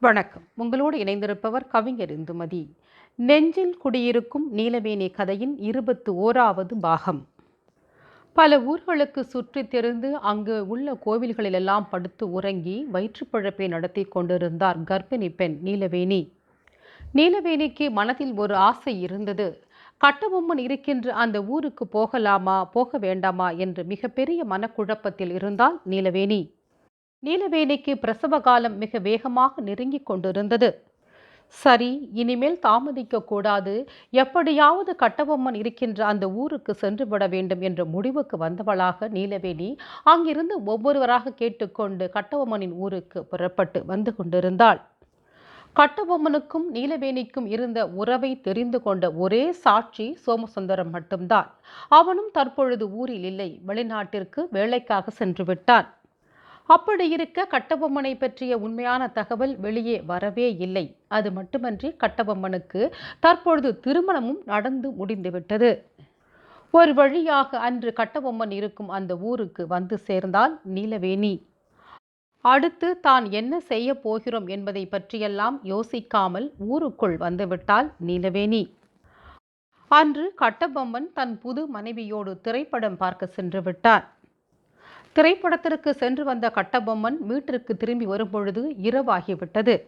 வணக்கம். உங்களோடு இணைந்திருப்பவர் கவிஞர் இந்துமதி. நெஞ்சில் குடியிருக்கும் நீலவேணி கதையின் இருபத்து ஓராவது பாகம். பல ஊர்களுக்கு சுற்றித் திரிந்து அங்கு உள்ள கோவில்களிலெல்லாம் படுத்து உறங்கி வயிற்றுப்பழப்பை நடத்தி கொண்டிருந்தார் கர்ப்பிணி பெண் நீலவேணி. நீலவேணிக்கு மனதில் ஒரு ஆசை இருந்தது. கட்டபொம்மன் இருக்கின்ற அந்த ஊருக்கு போகலாமா போக வேண்டாமா என்று மிகப்பெரிய மனக்குழப்பத்தில் இருந்தால் நீலவேணி. நீலவேணிக்கு பிரசவ காலம் மிக வேகமாக நெருங்கிக் கொண்டிருந்தது. சரி இனிமேல் தாமதிக்க கூடாது. எப்படியாவது கட்டபொம்மன் இருக்கின்ற அந்த ஊருக்கு சென்று விட வேண்டும் என்ற முடிவுக்கு வந்தவளாக நீலவேணி அங்கிருந்து ஒவ்வொருவராக கேட்டுக்கொண்டு கட்டபொம்மனின் ஊருக்கு புறப்பட்டு வந்து கொண்டிருந்தாள். கட்டபொம்மனுக்கும் நீலவேணிக்கும் இருந்த உறவை தெரிந்து கொண்ட ஒரே சாட்சி சோமசுந்தரம் மட்டும்தான். அவனும் தற்பொழுது ஊரில் இல்லை வெளிநாட்டிற்கு வேலைக்காக சென்று விட்டான். அப்படி இருக்க கட்டபொம்மனை பற்றிய உண்மையான தகவல் வெளியே வரவே இல்லை. அது மட்டுமன்றி கட்டபொம்மனுக்கு தற்பொழுது திருமணமும் நடந்து முடிந்துவிட்டது. ஒரு வழியாக அன்று கட்டபொம்மன் இருக்கும் அந்த ஊருக்கு வந்து சேர்ந்தால் நீலவேணி. அடுத்து தான் என்ன செய்ய போகிறோம் என்பதை பற்றியெல்லாம் யோசிக்காமல் ஊருக்குள் வந்துவிட்டால் நீலவேணி. அன்று கட்டபொம்மன் தன் புது மனைவியோடு திரைப்படம் பார்க்க சென்று விட்டார். திரைப்படத்திற்கு சென்று வந்த கட்டபொம்மன் வீட்டிற்கு திரும்பி வரும்பொழுது இரவாகிவிட்டது.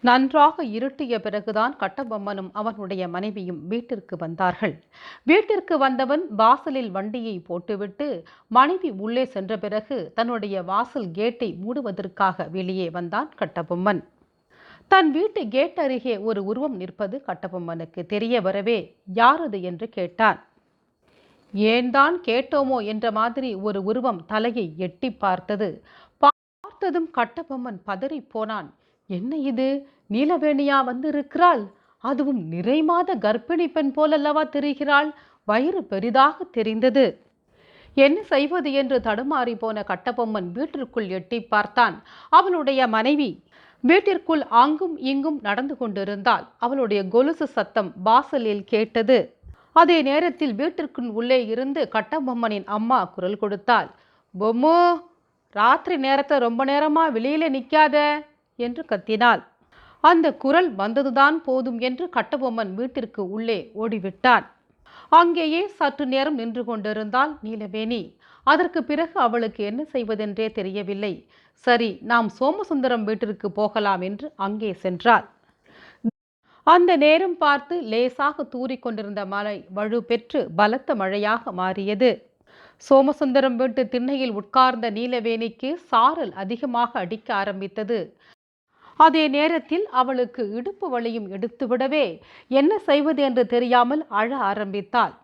நன்றாக இருட்டிய பிறகுதான் கட்டபொம்மனும் அவனுடைய மனைவியும் வீட்டிற்கு வந்தார்கள். வீட்டிற்கு வந்தவன் வாசலில் வண்டியை போட்டுவிட்டு மனைவி உள்ளே சென்ற பிறகு தன்னுடைய வாசல் கேட்டை மூடுவதற்காக வெளியே வந்தான் கட்டபொம்மன். தன் வீட்டு கேட் அருகே ஒரு உருவம் நிற்பது கட்டபொம்மனுக்கு தெரிய வரவே யாரது? என்று கேட்டான். ஏன்தான் கேட்டோமோ என்ற மாதிரி ஒரு உருவம் தலையை எட்டி பார்த்தது. பார்த்ததும் கட்டபொம்மன் பதறி போனான். என்ன இது? நீலவேணியா வந்திருக்கிறாள்? அதுவும் நிறைமாத கர்ப்பிணி பெண் போலல்லவா தெரிகிறாள்? வயிறு பெரிதாக தெரிந்தது. என்ன செய்வது? என்று தடுமாறி போன கட்டபொம்மன் வீட்டிற்குள் எட்டி பார்த்தான். அவனுடைய மனைவி வீட்டிற்குள் அங்கும் இங்கும் நடந்து கொண்டிருந்தால் அவளுடைய கொலுசு சத்தம் வாசலில் கேட்டது. அதே நேரத்தில் வீட்டிற்குள் உள்ளே இருந்து கட்டபொம்மனின் அம்மா குரல் கொடுத்தாள். பொம்மு ராத்திரி நேரத்தை ரொம்ப நேரமா வெளியில நிற்காத என்று கத்தினாள். அந்த குரல் வந்ததுதான் போதும் என்று கட்டபொம்மன் வீட்டிற்கு உள்ளே ஓடிவிட்டான். அங்கேயே சற்று நேரம் நின்று கொண்டிருந்தாள் நீலவேணி. அதற்கு பிறகு அவளுக்கு என்ன செய்வதென்றே தெரியவில்லை. சரி நாம் சோமசுந்தரம் வீட்டிற்கு போகலாம் என்று அங்கே சென்றாள். அந்த நேரம் பார்த்து லேசாக தூறிக்கொண்டிருந்த மழை வலுப்பெற்று பெற்று பலத்த மழையாக மாறியது. சோமசுந்தரம் வீட்டு திண்ணையில் உட்கார்ந்த நீலவேணிக்கு சாரல் அதிகமாக அடிக்க ஆரம்பித்தது. அதே நேரத்தில் அவளுக்கு இடுப்பு வலியும் எடுத்துவிடவே என்ன செய்வது என்று தெரியாமல் அழ ஆரம்பித்தாள்.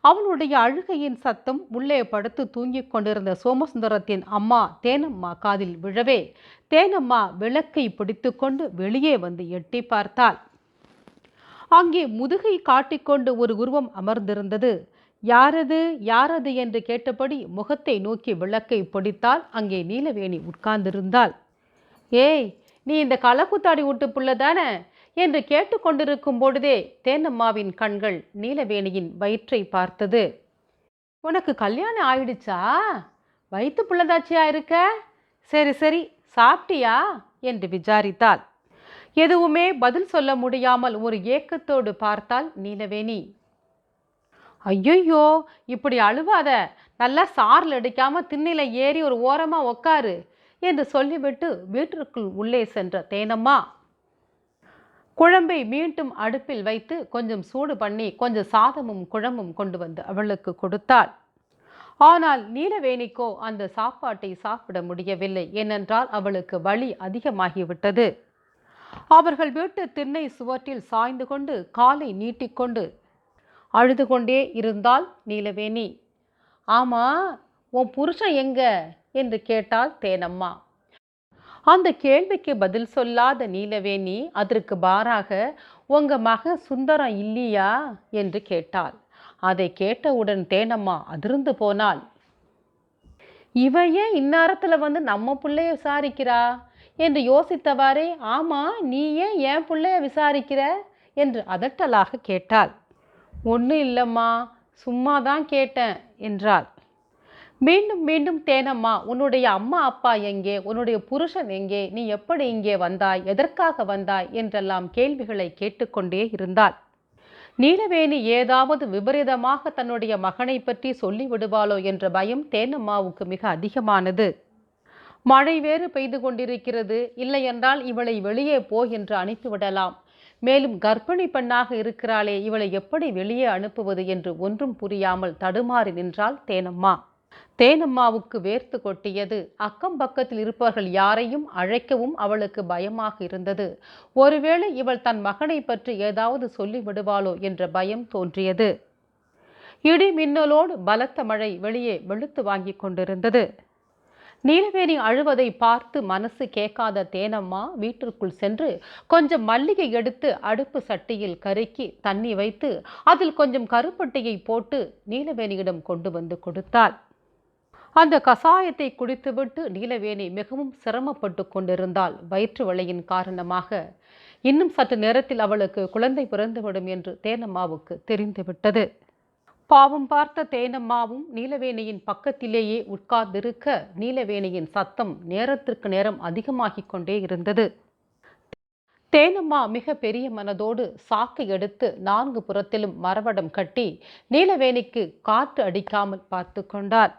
அவளுடைய அழுகையின் சத்தம் உள்ளே படுத்து தூங்கிக் கொண்டிருந்த சோமசுந்தரத்தின் அம்மா தேனம்மா காதில் விழவே தேனம்மா விளக்கை பிடித்துக்கொண்டு வெளியே வந்து எட்டி பார்த்தாள். அங்கே முதுகை காட்டிக்கொண்டு ஒரு உருவம் அமர்ந்திருந்தது. யாரது யாரது? என்று கேட்டபடி முகத்தை நோக்கி விளக்கை பிடித்தால் அங்கே நீலவேணி உட்கார்ந்திருந்தாள். ஏய் நீ இந்த களக்குத்தாடி விட்டு புள்ளதானே என்று கேட்டுக்கொண்டிருக்கும் பொழுதே தேனம்மாவின் கண்கள் நீலவேணியின் வயிற்றை பார்த்தது. உனக்கு கல்யாணம் ஆயிடுச்சா? வயிற்று புள்ளதாச்சியா இருக்க? சரி சரி சாப்பிட்டியா? என்று விசாரித்தாள். எதுவுமே பதில் சொல்ல முடியாமல் ஒரு ஏக்கத்தோடு பார்த்தாள் நீலவேணி. ஐயையோ இப்படி அழுவாத. நல்லா சாரில் அடிக்காமல் திண்ணில ஏறி ஒரு ஓரமாக உக்காரு என்று சொல்லிவிட்டு வீட்டிற்குள் உள்ளே சென்ற தேனம்மா. குழம்பை மீண்டும் அடுப்பில் வைத்து கொஞ்சம் சூடு பண்ணி கொஞ்சம் சாதமும் குழம்பும் கொண்டு வந்து அவளுக்கு கொடுத்தாள். ஆனால் நீலவேணிக்கோ அந்த சாப்பாட்டை சாப்பிட முடியவில்லை. ஏனென்றால் அவளுக்கு வலி அதிகமாகிவிட்டது. அவர்கள் வீட்டு திண்ணை சுவற்றில் சாய்ந்து கொண்டு காலை நீட்டிக்கொண்டு அழுது கொண்டே இருந்தால் நீலவேணி. ஆமா உன் புருஷன் எங்க? என்று கேட்டாள் தேனம்மா. அந்த கேள்விக்கு பதில் சொல்லாத நீலவேணி அதற்கு பாராக உங்க மக சுந்தரம் இல்லையா? என்று கேட்டாள். அதை கேட்டவுடன் தேனம்மா அதிர்ந்து போனாள். இவ ஏன் இந்நேரத்துல வந்து நம்ம பிள்ளைய விசாரிக்கிறா? என்று யோசித்தவாறே ஆமா நீ ஏன் என் பிள்ளைய விசாரிக்கிற? என்று அதட்டலாக கேட்டாள். ஒன்றும் இல்லைம்மா சும்மா தான் கேட்டேன் என்றாள். மீண்டும் மீண்டும் தேனம்மா உன்னுடைய அம்மா அப்பா எங்கே? உன்னுடைய புருஷன் எங்கே? நீ எப்படி இங்கே வந்தாய்? எதற்காக வந்தாய்? என்றெல்லாம் கேள்விகளை கேட்டுக்கொண்டே இருந்தாள். நீலவேணி ஏதாவது விபரீதமாக தன்னுடைய மகனை பற்றி சொல்லிவிடுவாளோ? என்ற பயம் தேனம்மாவுக்கு மிக அதிகமானது. மழை வேறு பெய்து கொண்டிருக்கிறது. இல்லையென்றால் இவளை வெளியே போ என்று அனுப்பிவிடலாம் மேலும் கர்ப்பிணி பெண்ணாக இருக்கிறாளே இவளை எப்படி வெளியே அனுப்புவது என்று ஒன்றும் புரியாமல் தடுமாறி நின்றாள் தேனம்மா. தேனம்மாவுக்கு வேர்த்து கொட்டியது. அக்கம் பக்கத்தில் இருப்பவர்கள் யாரையும் அழைக்கவும் அவளுக்கு பயமாக இருந்தது. ஒருவேளை இவள் தன் மகனை பற்றி ஏதாவது சொல்லிவிடுவாளோ என்ற பயம் தோன்றியது. இடி மின்னலோடு பலத்த மழை வெளியே வெளுத்து வாங்கி கொண்டிருந்தது. நீலவேணி அழுவதை பார்த்து மனசு கேட்காத தேனம்மா வீட்டிற்குள் சென்று கொஞ்சம் மல்லிகை எடுத்து அடுப்பு சட்டியில் கருக்கி தண்ணி வைத்து அதில் கொஞ்சம் கருப்பட்டியை போட்டு நீலவேணியிடம் கொண்டு வந்து கொடுத்தாள். அந்த கசாயத்தை குடித்துவிட்டு நீலவேணி மிகவும் சிரமப்பட்டு கொண்டிருந்தாள் வயிற்று வலையின் காரணமாக. இன்னும் சற்று நேரத்தில் அவளுக்கு குழந்தை பிறந்துவிடும் என்று தேனம்மாவுக்கு தெரிந்துவிட்டது. பாவம் பார்த்த தேனம்மாவும் நீலவேணியின் பக்கத்திலேயே உட்கார்ந்திருக்க நீலவேணியின் சத்தம் நேரத்திற்கு நேரம் அதிகமாகிக் கொண்டே இருந்தது. தேனம்மா மிக பெரிய மனதோடு சாக்கை எடுத்து நான்கு புறத்திலும் மரவடம் கட்டி நீலவேணிக்கு காற்று அடிக்காமல் பார்த்து கொண்டார்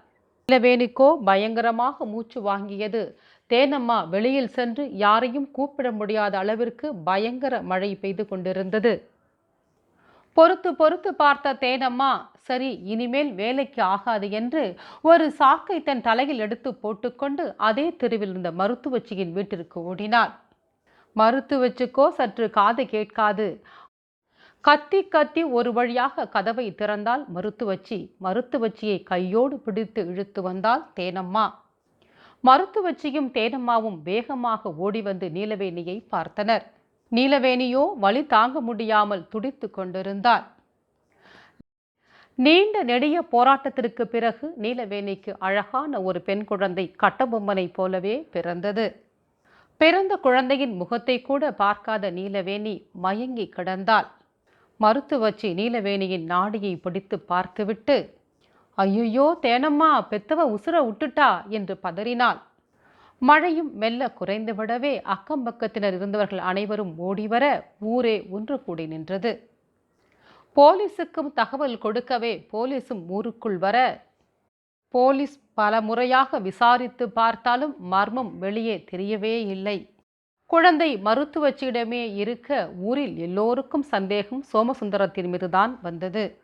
நீலவேணிக்கோ பயங்கரமாக மூச்சு வாங்கியது. தேனம்மா வெளியில் சென்று யாரையும் கூப்பிட முடியாத அளவிற்கு பயங்கர மழை பெய்து கொண்டிருந்தது. பொறுத்து பொறுத்து பார்த்த தேனம்மா சரி இனிமேல் வேலைக்கு ஆகாது என்று ஒரு சாக்கை தன் தலையில் எடுத்து போட்டுக்கொண்டு அதே தெருவில் இருந்த மருத்துவச்சியின் வீட்டிற்கு ஓடினார். மருத்துவச்சுக்கோ சற்று காது கேட்காது. கத்தி கத்தி ஒரு வழியாக கதவை திறந்தால் மருத்துவச்சி. மருத்துவச்சியை கையோடு பிடித்து இழுத்து வந்தால் தேனம்மா. மருத்துவச்சியும் தேனம்மாவும் வேகமாக ஓடி வந்து நீலவேணியை பார்த்தனர். நீலவேணியோ வலி தாங்க முடியாமல் துடித்து கொண்டிருந்தார். நீண்ட நெடிய போராட்டத்திற்கு பிறகு நீலவேணிக்கு அழகான ஒரு பெண் குழந்தை கட்டபொம்மனை போலவே பிறந்தது. பிறந்த குழந்தையின் முகத்தை கூட பார்க்காத நீலவேணி மயங்கி கிடந்தாள். மருத்துவச்சி நீலவேணியின் நாடியை பிடித்து பார்த்துவிட்டு ஐயையோ தேனம்மா பெத்தவ உசுர விட்டுட்டா என்று பதறினாள். மழையும் மெல்ல குறைந்துவிடவே அக்கம்பக்கத்தினர் அக்கம் பக்கத்தினர் இருந்தவர்கள் அனைவரும் ஓடிவர ஊரே ஒன்று கூடி நின்றது. போலீஸுக்கும் தகவல் கொடுக்கவே போலீஸும் ஊருக்குள் வர போலீஸ் பல முறையாக விசாரித்து பார்த்தாலும் மர்மம் வெளியே தெரியவே இல்லை. குழந்தை மருத்துவச்சியிடமே இருக்க ஊரில் எல்லோருக்கும் சந்தேகம் சோமசுந்தரத்தின் மீதுதான் வந்தது.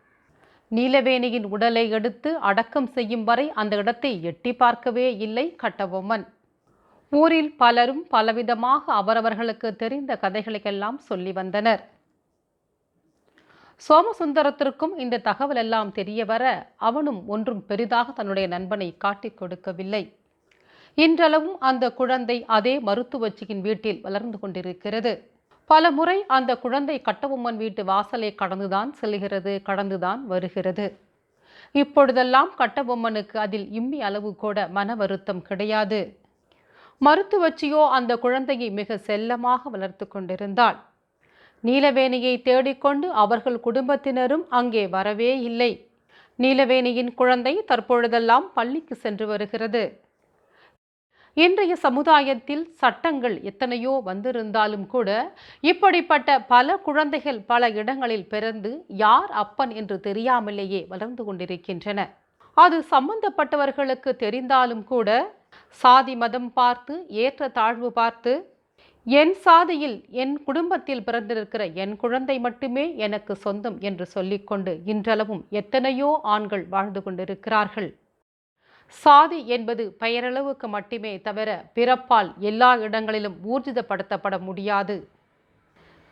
நீலவேணியின் உடலை எடுத்து அடக்கம் செய்யும் வரை அந்த இடத்தை எட்டி பார்க்கவே இல்லை கட்டபொம்மன். ஊரில் பலரும் பலவிதமாக அவரவர்களுக்கு தெரிந்த கதைகளுக்கெல்லாம் சொல்லி வந்தனர். சோமசுந்தரத்திற்கும் இந்த தகவல் எல்லாம் தெரிய வர அவனும் ஒன்றும் பெரிதாக தன்னுடைய நண்பனை காட்டிக் கொடுக்கவில்லை. இன்றளவும் அந்த குழந்தை அதே மருத்துவச்சியின் வீட்டில் வளர்ந்து கொண்டிருக்கிறது. பல முறை அந்த குழந்தை கட்டபொம்மன் வீட்டு வாசலை கடந்துதான் செல்கிறது கடந்துதான் வருகிறது. இப்பொழுதெல்லாம் கட்டபொம்மனுக்கு அதில் இம்மி அளவு கூட மன வருத்தம் கிடையாது. மருத்துவச்சியோ அந்த குழந்தையை மிக செல்லமாக வளர்த்து கொண்டிருந்தாள். நீலவேணியை தேடிக்கொண்டு அவர்கள் குடும்பத்தினரும் அங்கே வரவே இல்லை. நீலவேணியின் குழந்தை தற்பொழுதெல்லாம் பள்ளிக்கு சென்று வருகிறது. இன்றைய சமுதாயத்தில் சட்டங்கள் எத்தனையோ வந்திருந்தாலும் கூட இப்படிப்பட்ட பல குழந்தைகள் பல இடங்களில் பிறந்து யார் அப்பன் என்று தெரியாமலேயே வளர்ந்து கொண்டிருக்கின்றன. அது சம்பந்தப்பட்டவர்களுக்கு தெரிந்தாலும் கூட சாதி மதம் பார்த்து ஏற்ற தாழ்வு பார்த்து என் சாதியில் என் குடும்பத்தில் பிறந்திருக்கிற என் குழந்தை மட்டுமே எனக்கு சொந்தம் என்று சொல்லிக்கொண்டு இன்றளவும் எத்தனையோ ஆண்கள் வாழ்ந்து கொண்டிருக்கிறார்கள். சாதி என்பது பெயரளவுக்கு மட்டுமே தவிர பிறப்பால் எல்லா இடங்களிலும் ஊர்ஜிதப்படுத்தப்பட முடியாது.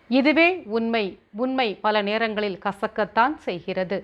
இதுவே உண்மை உண்மை பல நேரங்களில் கசக்கத்தான் செய்கிறது.